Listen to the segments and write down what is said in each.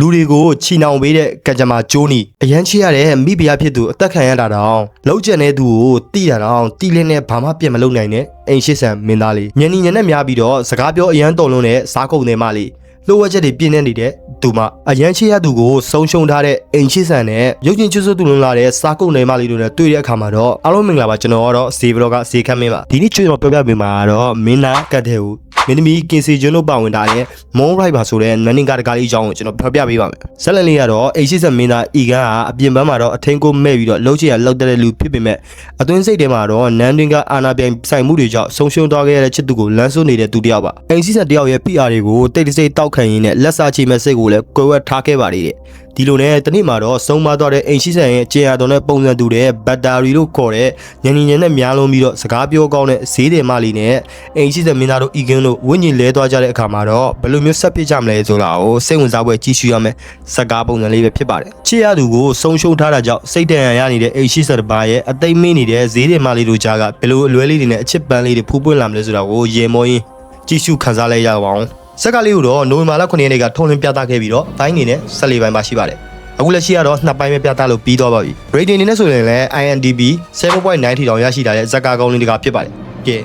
လူတွေကိုချီနှောင်ပေးတဲ့ကံကြမ္မာကျိုးနီအရန်ချရတဲ့မိဖုရားဖြစ်သူအသက်ခံရတာတောင်လောက်ကျန်တဲ့သူကိုတိတာတောင်တိလင်းနဲ့ဘာမှပြတ်မလုပ်နိုင်တဲ့အိမ်ရှိဆန်မင်းသားလေးညနေညနေများပြီးတော့စကားပြောအရန်တုံလုံးနဲ့စားကုန်နေမှလေးလိုဝက်ချက်တွေပြင်းနေနေတဲ့သူမအရန်ချရသူကိုဆုံးရှုံးထားတဲ့အိမ်ရှိဆန်နဲ့ရုပ်ချင်းချွတ်ဆွတ်သူလုံးလာတဲ့စားကုန်နေမှလေးတို့နဲ့တွေ့တဲ့အခါမှာတော့အားလုံးမင်္ဂလာပါကျွန်တော်ကတော့ဇေဘလော့ကဇေခမ်းမင်းပါဒီနေ့ကျွန်တော်ပြောပြပေးမှာကတော့မင်းသားကတ်တဲ့ဦး မင်းသမီးကင်စီကျွန်းတို့ပါဝင်တာတဲ့မုံရိုက်ပါဆိုတဲ့နန်းနင်းကားတကားလေးအကြောင်းကိုကျွန်တော်ပြောပြပေးပါမယ်ဇက်လန်လေးကတော့အိမ်ရှိဆက်မင်းသားအီကန်ကအပြင်ပန်းမှာတော့အထင်းကိုမဲ့ပြီးတော့လှုပ်ချင်ရလှုပ်တဲ့လူဖြစ်ပေမဲ့အသွင်းစိတ်ထဲမှာတော့နန်းတွင်းကအာနာပြိုင်ဆိုင်မှုတွေကြောင့်ဆုံးရှုံးသွားခဲ့ရတဲ့ချစ်သူကိုလမ်းဆွနေတဲ့သူတစ်ယောက်ပါအိမ်ရှိဆက်တစ်ယောက်ရဲ့ PR တွေကိုတိတ်တဆိတ်တောက်ခံရင်းနဲ့လက်စားချေမဲ့စိတ်ကိုလည်းကွယ်ဝက်ထားခဲ့ပါလေတဲ့ ဒီလိုနဲ့တနေ့မှာတော့ဆုံးမသွားတဲ့အိမ်ရှိဆက်ရဲ့ကျေရတော်နဲ့ပုံစံတူတဲ့ဘက်တာရီလို့ခေါ်တဲ့ညင်ညင်နဲ့များလုံးပြီးတော့စကားပြောကောင်းတဲ့ဈေးတယ်မလီနဲ့အိမ်ရှိဆက်မင်းသားတို့အီဂင်တို့ဝိညာဉ်လဲသွားကြတဲ့အခါမှာတော့ဘယ်လိုမျိုးဆက်ဖြစ်ကြမလဲဆိုတာကိုစိတ်ဝင်စားပွဲကြည့်ရှုရမယ်စကားပုံစံလေးပဲဖြစ်ပါတယ်ချစ်ရသူကိုဆုံးရှုံးထားတာကြောင့်စိတ်တန်ရရနေတဲ့အိမ်ရှိဆက်တစ်ပါးရဲ့အသိမ့်မင်းနေတဲ့ဈေးတယ်မလီတို့ကြားကဘယ်လိုအလွဲလေးတွေနဲ့အချစ်ပန်းလေးတွေဖူးပွင့်လာမလဲဆိုတာကိုရေမောရင်းကြည့်ရှုခန်းစားလိုက်ရအောင် စက်ကလေးကိုတော့နိုဝင်ဘာလ9ရက်နေ့ကထုံးလင်းပြသခဲ့ပြီးတော့တိုင်းနေနဲ့14ပိုင်းပါရှိပါတယ်အခုလက်ရှိကတော့နှစ်ပိုင်းပဲပြသလို့ပြီးသွားပါပြီ rating အနေနဲ့ဆိုရင်လည်း INDB 7.9တောင်ရရှိတာတဲ့ဇက်ကာကောင်းလေးတကဖြစ်ပါတယ်ကဲ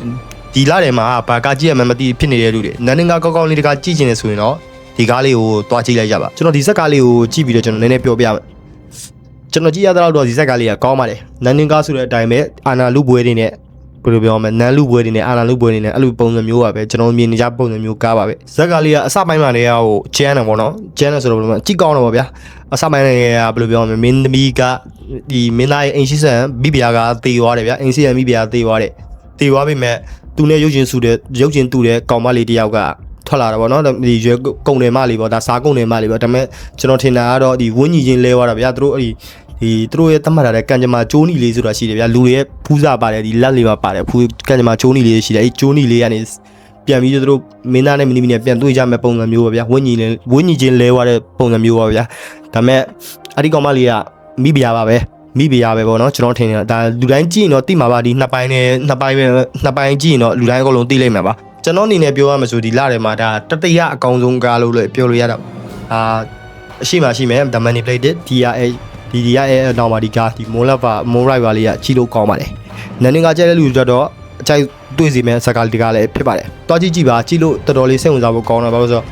ဒီလာထဲမှာဘာကကြည့်ရမှန်းမသိဖြစ်နေတဲ့လူတွေနန်းနင်းကကောင်းကောင်းလေးတကကြည့်ချင်နေဆိုရင်တော့ဒီကားလေးကိုတွားကြည့်လိုက်ကြပါကျွန်တော်ဒီဇက်ကားလေးကိုကြည့်ပြီးတော့ကျွန်တော်နည်းနည်းပြောပြမယ်ကျွန်တော်ကြည့်ရတဲ့တော့ဒီဇက်ကားလေးကကောင်းပါတယ်နန်းနင်းကားဆိုတဲ့အတိုင်းပဲအာနာလူပွဲတွေနဲ့ ဘယ်လိုပြောမလဲနန်းလူပွဲတွေနဲ့အာနာလူပွဲတွေနဲ့အဲ့လိုပုံစံမျိုးပါပဲကျွန်တော်မြင်နေကြပုံစံမျိုးကားပါပဲဇက်ကလေးကအစပိုင်းမှာလည်းဟိုကျန်းတယ်ပေါ့နော်ကျန်းတယ်ဆိုတော့ဘယ်လိုမှကြည့်ကောင်းတယ်ပေါ့ဗျာအစပိုင်းလည်းဘယ်လိုပြောမလဲမင်းသမီးကဒီမင်းသားရဲ့အိမ်ရှိဆန်မိဖုရားကတေသွားတယ်ဗျာအိမ်ရှိဆန်မိဖုရားတေသွားတယ်တေသွားပြီမဲ့သူနဲ့ရုပ်ချင်းစုတဲ့ရုပ်ချင်းတူတဲ့ကောင်မလေးတယောက်ကထွက်လာတာပေါ့နော်ဒီရွယ်ကုံတယ်မလေးပေါ့ဒါစားကုံတယ်မလေးပေါ့ဒါပေမဲ့ကျွန်တော်ထင်တာကတော့ဒီဝင်းကြီးချင်းလဲသွားတာဗျာသူတို့အဲ့ဒီ ဒီသူတို့ရဲ့တတ်မှတ်ထားတဲ့ကံကြမ္မာကျိုးနီလေးဆိုတာရှိတယ်ဗျာလူတွေရဲ့ဖူးစာပါတယ်ဒီလက်လေးမှာပါတယ်ဖူးကံကြမ္မာကျိုးနီလေးရှိတယ်အဲ့ကျိုးနီလေးကနေပြန်ပြီးတော့သူတို့မင်းသားနဲ့မင်းသမီးနဲ့ပြန်တွေ့ကြမဲ့ပုံစံမျိုးပါဗျာဝင်းကြီးနဲ့ဝင်းကြီးချင်းလဲသွားတဲ့ပုံစံမျိုးပါဗျာဒါပေမဲ့အဲ့ဒီကောင်မလေးကမိဖုရားပါပဲမိဖုရားပဲပေါ့နော်ကျွန်တော်ထင်တယ်ဒါလူတိုင်းကြည့်ရင်တော့သိမှာပါဒီနှစ်ပိုင်းနဲ့နှစ်ပိုင်းပဲနှစ်ပိုင်းကြည့်ရင်တော့လူတိုင်းအကုန်လုံးသိလိမ့်မှာပါကျွန်တော်အနေနဲ့ပြောရမှာဆိုဒီလထဲမှာဒါတတိယအကောင်ဆုံးကားလို့လည်းပြောလို့ရတော့အာအရှိမရှိမယ် The Manipulated DRA ဒီဒီရဲ့အနောက်မှာဒီကားဒီ Moon Lover Moon Rider လေးကကြီးလို့ကောင်းပါတယ်နန်းနေကကြဲတဲ့လူတွေတော့အကြိုက်တွေ့စီမဲ့စကားဒီကားလည်းဖြစ်ပါတယ်တွားကြည့်ကြည့်ပါကြီးလို့တော်တော်လေးစိတ်ဝင်စားဖို့ကောင်းတာဘာလို့ဆိုတော့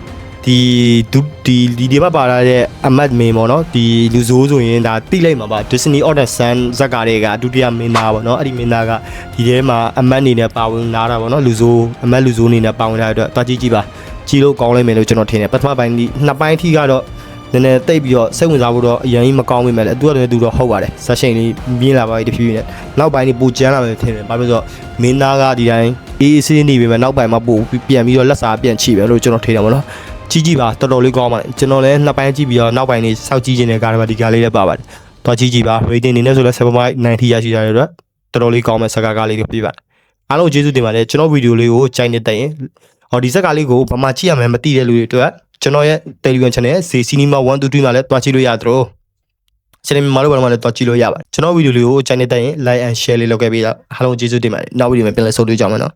ဒီဒုဒီဒီဒီမှာပါလာတဲ့အမတ်မင်းပေါ့နော်ဒီလူဆိုးဆိုရင်ဒါတိလိုက်မှာပါ Disney Order Sun ဇက်ကားတွေကဒုတိယမင်းသားပေါ့နော်အဲ့ဒီမင်းသားကဒီထဲမှာအမတ်အနေနဲ့ပါဝင်လာတာပေါ့နော်လူဆိုးအမတ်လူဆိုးအနေနဲ့ပါဝင်လာတဲ့အတွက်တွားကြည့်ကြည့်ပါကြီးလို့ကောင်းလိမ့်မယ်လို့ကျွန်တော်ထင်တယ်ပထမပိုင်းဒီနှစ်ပိုင်းထိကတော့ နည်းနည်းတိတ်ပြီးတော့စိတ်ဝင်စားဖို့တော့အရင်ကြီးမကောင်းမိမဲ့လေသူကလည်းသူတော့ဟုတ်ပါတယ်ဆက်ရှိန်လေးမြင်းလာပါပြီတဖြည်းဖြည်းနဲ့နောက်ပိုင်းนี่ပူကျန်းလာမယ်ထင်တယ်ဘာဖြစ်လို့မင်းသားကဒီတိုင်းအေးအေးဆေးနေပြီမဲ့နောက်ပိုင်းမှာပို့ပြန်ပြီးတော့လက်စာပြန်ချိပဲလို့ကျွန်တော်ထင်တယ်ဗောနော်ကြီးကြီးပါတော်တော်လေးကောင်းပါတယ်ကျွန်တော်လည်းနှစ်ပိုင်းကြည့်ပြီးတော့နောက်ပိုင်းนี่စောက်ကြည့်ခြင်းတဲ့ကားတွေမှာဒီကားလေးလည်းပါပါတယ်တော့ကြီးကြီးပါ rating နေနဲ့ဆိုလဲ7.9ထိရရှိကြတဲ့အတွက်တော်တော်လေးကောင်းမဲ့စကားကားလေးတွေပြပါတယ်အားလုံးကျေးဇူးတင်ပါတယ်ကျွန်တော်ဗီဒီယိုလေးကိုကြိုက်နေတဲ့ရင်ဟောဒီစကားလေးကိုဘာမှကြည့်ရမယ်မသိတဲ့လူတွေအတွက် ကျွန်တော်ရဲ့ Telegram channel ဇေ Cinema 1 2 3မှာလည်းတွားကြည့်လို့ရသလို channel မှာလို့ဘာမှလည်းတွားကြည့်လို့ရပါတယ်ကျွန်တော်ဗီဒီယိုလေးကိုကြိုက်နေတဲ့ရင် like and share လေးလုပ်ခဲ့ပေးတော့အားလုံးကျေးဇူးတင်ပါတယ်နောက်ဗီဒီယိုမှာပြန်လည်ဆုံတွေ့ကြမယ်နော်